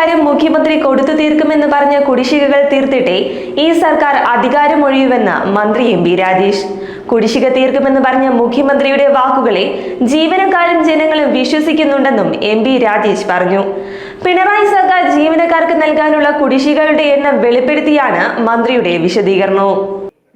കാര്യം മുഖ്യമന്ത്രി കൊടുത്തു തീർക്കുമെന്ന് പറഞ്ഞ കുടിശ്ശികകൾ തീർത്തിട്ടേ ഈ സർക്കാർ അധികാരമൊഴിയുമെന്ന് മന്ത്രി എം പി രാജേഷ്. കുടിശ്ശിക തീർക്കുമെന്ന് പറഞ്ഞ മുഖ്യമന്ത്രിയുടെ വാക്കുകളെ ജീവനക്കാരും ജനങ്ങളും വിശ്വസിക്കുന്നുണ്ടെന്നും എം പി രാജേഷ് പറഞ്ഞു. പിണറായി സർക്കാർ ജീവനക്കാർക്ക് നൽകാനുള്ള കുടിശ്ശികളുടെ എണ്ണം വെളിപ്പെടുത്തിയാണ് മന്ത്രിയുടെ വിശദീകരണവും.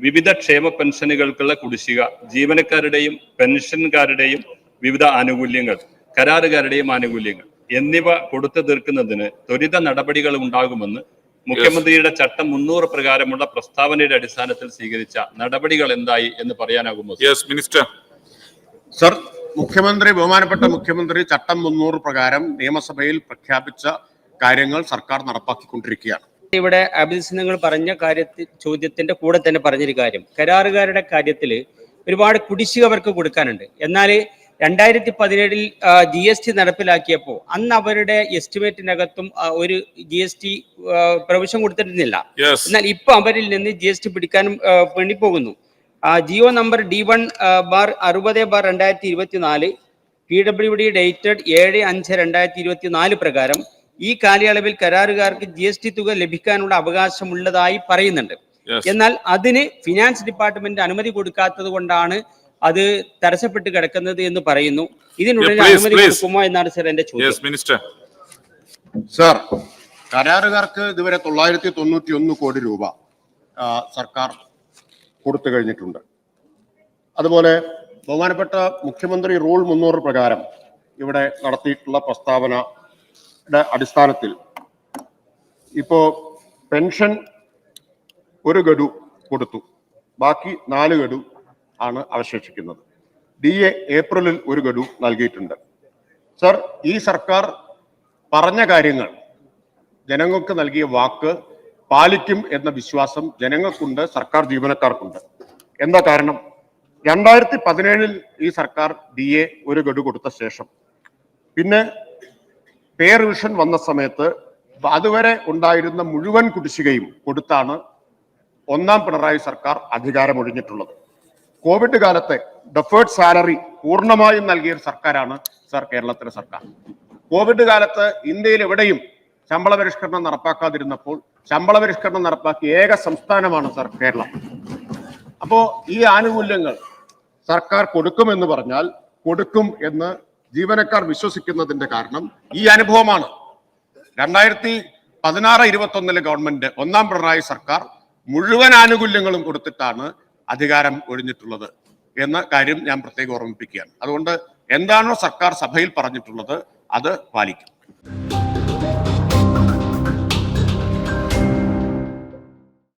വിവിധ ക്ഷേമ പെൻഷനുകൾക്കുള്ള കുടിശ്ശിക ജീവനക്കാരുടെയും പെൻഷൻകാരുടെയും വിവിധ ആനുകൂല്യങ്ങൾ കരാറുകാരുടെയും ആനുകൂല്യങ്ങൾ. എന്നിവ കൊടുത്തു തീർക്കുന്നതിന് ത്വരിത നടപടികൾ ഉണ്ടാകുമെന്ന് മുഖ്യമന്ത്രിയുടെ ചട്ടം മുന്നൂറ് പ്രകാരമുള്ള പ്രസ്താവനയുടെ അടിസ്ഥാനത്തിൽ സ്വീകരിച്ച നടപടികൾ എന്തായി എന്ന് പറയാനാകുമോ യെസ് മിനിസ്റ്റർ സർ മുഖ്യമന്ത്രി ബഹുമാനപ്പെട്ട മുഖ്യമന്ത്രി ചട്ടം മുന്നൂറ് പ്രകാരം നിയമസഭയിൽ പ്രഖ്യാപിച്ച കാര്യങ്ങൾ സർക്കാർ നടപ്പാക്കിക്കൊണ്ടിരിക്കുകയാണ്. ഇവിടെ അഭിസിനങ്ങൾ പറഞ്ഞ കാര്യത്തിൽ ചോദ്യത്തിന്റെ കൂടെ തന്നെ പറഞ്ഞൊരു കാര്യം. കരാറുകാരുടെ കാര്യത്തിൽ ഒരുപാട് കുടിശ്ശിക അവർക്ക് കൊടുക്കാനുണ്ട്. എന്നാൽ രണ്ടായിരത്തി പതിനേഴിൽ ജി എസ് ടി നടപ്പിലാക്കിയപ്പോൾ അന്ന് അവരുടെ എസ്റ്റിമേറ്റിനകത്തും ഒരു ജി എസ് ടി പ്രവിശ്യം കൊടുത്തിരുന്നില്ല. എന്നാൽ ഇപ്പൊ അവരിൽ നിന്ന് ജി എസ് ടി പിടിക്കാനും വേണ്ടി പോകുന്നു Jio number D one bar അറുപത് ബാർ രണ്ടായിരത്തി ഇരുപത്തിനാല് പി ഡബ്ല്യു ഡി ഡേറ്റഡ് ഏഴ് അഞ്ച് രണ്ടായിരത്തി ഇരുപത്തിനാല് പ്രകാരം ഈ കാലയളവിൽ കരാറുകാർക്ക് ജി എസ് ടി തുക ലഭിക്കാനുള്ള അവകാശമുള്ളതായി പറയുന്നുണ്ട്. എന്നാൽ അതിന് ഫിനാൻസ് ഡിപ്പാർട്ട്മെന്റ് അനുമതി കൊടുക്കാത്തത് കൊണ്ടാണ് അത് തടസ്സപ്പെട്ട് കിടക്കുന്നത് എന്ന് പറയുന്നു. ഇതിനുള്ളിൽ അനുമതി കൊടുക്കുമോ എന്നാണ് സർ എന്റെ ചോദ്യം. യെസ് മിനിസ്റ്റർ സർ കരാറുകാർക്ക് ഇതുവരെ തൊള്ളായിരത്തി തൊണ്ണൂറ്റി ഒന്ന് കോടി രൂപ സർക്കാർ കൊടുത്തു കഴിഞ്ഞിട്ടുണ്ട്. അതുപോലെ ബഹുമാനപ്പെട്ട മുഖ്യമന്ത്രി റൂൾ മുന്നൂറ് പ്രകാരം ഇവിടെ നടത്തിയിട്ടുള്ള പ്രസ്താവനയുടെ അടിസ്ഥാനത്തിൽ ഇപ്പോ പെൻഷൻ ഒരു ഗഡു കൊടുത്തു. ബാക്കി നാല് ഗഡു ആണ് അവശേഷിക്കുന്നത്. ഡി എ ഏപ്രിലിൽ ഒരു ഗഡു നൽകിയിട്ടുണ്ട്. സർ ഈ സർക്കാർ പറഞ്ഞ കാര്യങ്ങൾ ജനങ്ങൾക്ക് നൽകിയ വാക്ക് പാലിക്കും എന്ന വിശ്വാസം ജനങ്ങൾക്കുണ്ട് സർക്കാർ ജീവനക്കാർക്കുണ്ട്. എന്താ കാരണം? രണ്ടായിരത്തി പതിനേഴിൽ ഈ സർക്കാർ ഡി എ ഒരു ഗഡു കൊടുത്ത ശേഷം. പിന്നെ പേ റിവിഷൻ വന്ന സമയത്ത് അതുവരെ ഉണ്ടായിരുന്ന മുഴുവൻ കുടിശ്ശികയും കൊടുത്താണ് ഒന്നാം പിണറായി സർക്കാർ അധികാരമൊഴിഞ്ഞിട്ടുള്ളത്. കോവിഡ് കാലത്ത് ഡെഫേർഡ് സാലറി പൂർണമായും നൽകിയ സർക്കാരാണ് സർ കേരളത്തിലെ സർക്കാർ. കോവിഡ് കാലത്ത് ഇന്ത്യയിൽ എവിടെയും ശമ്പള പരിഷ്കരണം നടപ്പാക്കാതിരുന്നപ്പോൾ ശമ്പള പരിഷ്കരണം നടപ്പാക്കിയ ഏക സംസ്ഥാനമാണ് സർ കേരളം. അപ്പോ ഈ ആനുകൂല്യങ്ങൾ സർക്കാർ കൊടുക്കുമെന്ന് പറഞ്ഞാൽ കൊടുക്കും എന്ന് ജീവനക്കാർ വിശ്വസിക്കുന്നതിന്റെ കാരണം ഈ അനുഭവമാണ്. രണ്ടായിരത്തി പതിനാറ് ഇരുപത്തി ഒന്നിലെ ഗവൺമെന്റ് ഒന്നാം പിണറായി സർക്കാർ മുഴുവൻ ആനുകൂല്യങ്ങളും കൊടുത്തിട്ടാണ് അധികാരം ഒഴിഞ്ഞിട്ടുള്ളത് എന്ന കാര്യം ഞാൻ പ്രത്യേകം ഓർമ്മിപ്പിക്കുകയാണ്. അതുകൊണ്ട് എന്താണോ സർക്കാർ സഭയിൽ പറഞ്ഞിട്ടുള്ളത് അത് പാലിക്കും.